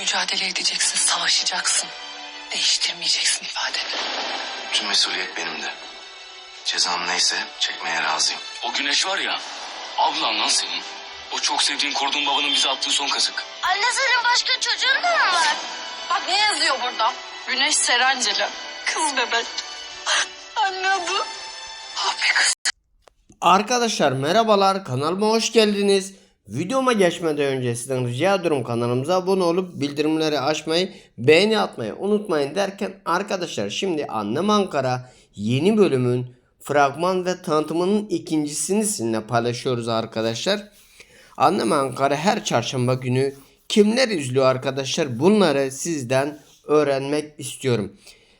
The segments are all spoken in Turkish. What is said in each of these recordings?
Mücadele edeceksin, savaşacaksın. Değiştirmeyeceksin ifadeni. Tüm mesuliyet benimde. Cezam neyse çekmeye razıyım. O güneş var ya, ablan lan senin. O çok sevdiğin koruduğun babanın bize attığı son kazık. Anne senin başka çocuğun da mı var? Bak ne yazıyor burada? Güneş Serenceli. Kız bebek. Anne adı. Ah be kız. Arkadaşlar merhabalar kanalıma hoş geldiniz. Videoma geçmeden önce sizden rica ediyorum kanalımıza abone olup bildirimleri açmayı, beğeni atmayı unutmayın derken arkadaşlar şimdi Annem Ankara yeni bölümün fragman ve tanıtımının ikincisini sizinle paylaşıyoruz arkadaşlar. Annem Ankara her çarşamba günü kimler izliyor arkadaşlar bunları sizden öğrenmek istiyorum.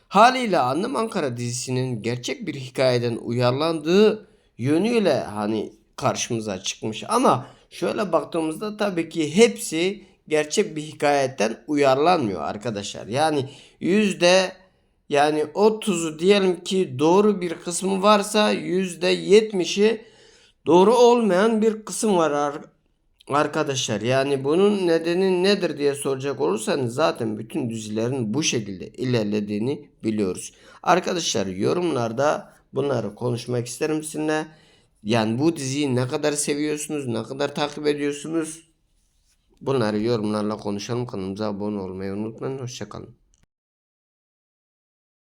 Haliyle Annem Ankara dizisinin gerçek bir hikayeden uyarlandığı yönüyle hani karşımıza çıkmış ama şöyle baktığımızda tabii ki hepsi gerçek bir hikayetten uyarlanmıyor arkadaşlar. Yani yüzde yani 30'u diyelim ki doğru bir kısmı varsa yüzde 70'i doğru olmayan bir kısım var ar- arkadaşlar. Yani bunun nedeni nedir diye soracak olursanız zaten bütün dizilerin bu şekilde ilerlediğini biliyoruz. Arkadaşlar yorumlarda bunları konuşmak isterim sizinle. Yani bu diziyi ne kadar seviyorsunuz, ne kadar takip ediyorsunuz? Bunları yorumlarla konuşalım. Kanalımıza abone olmayı unutmayın. Hoşçakalın.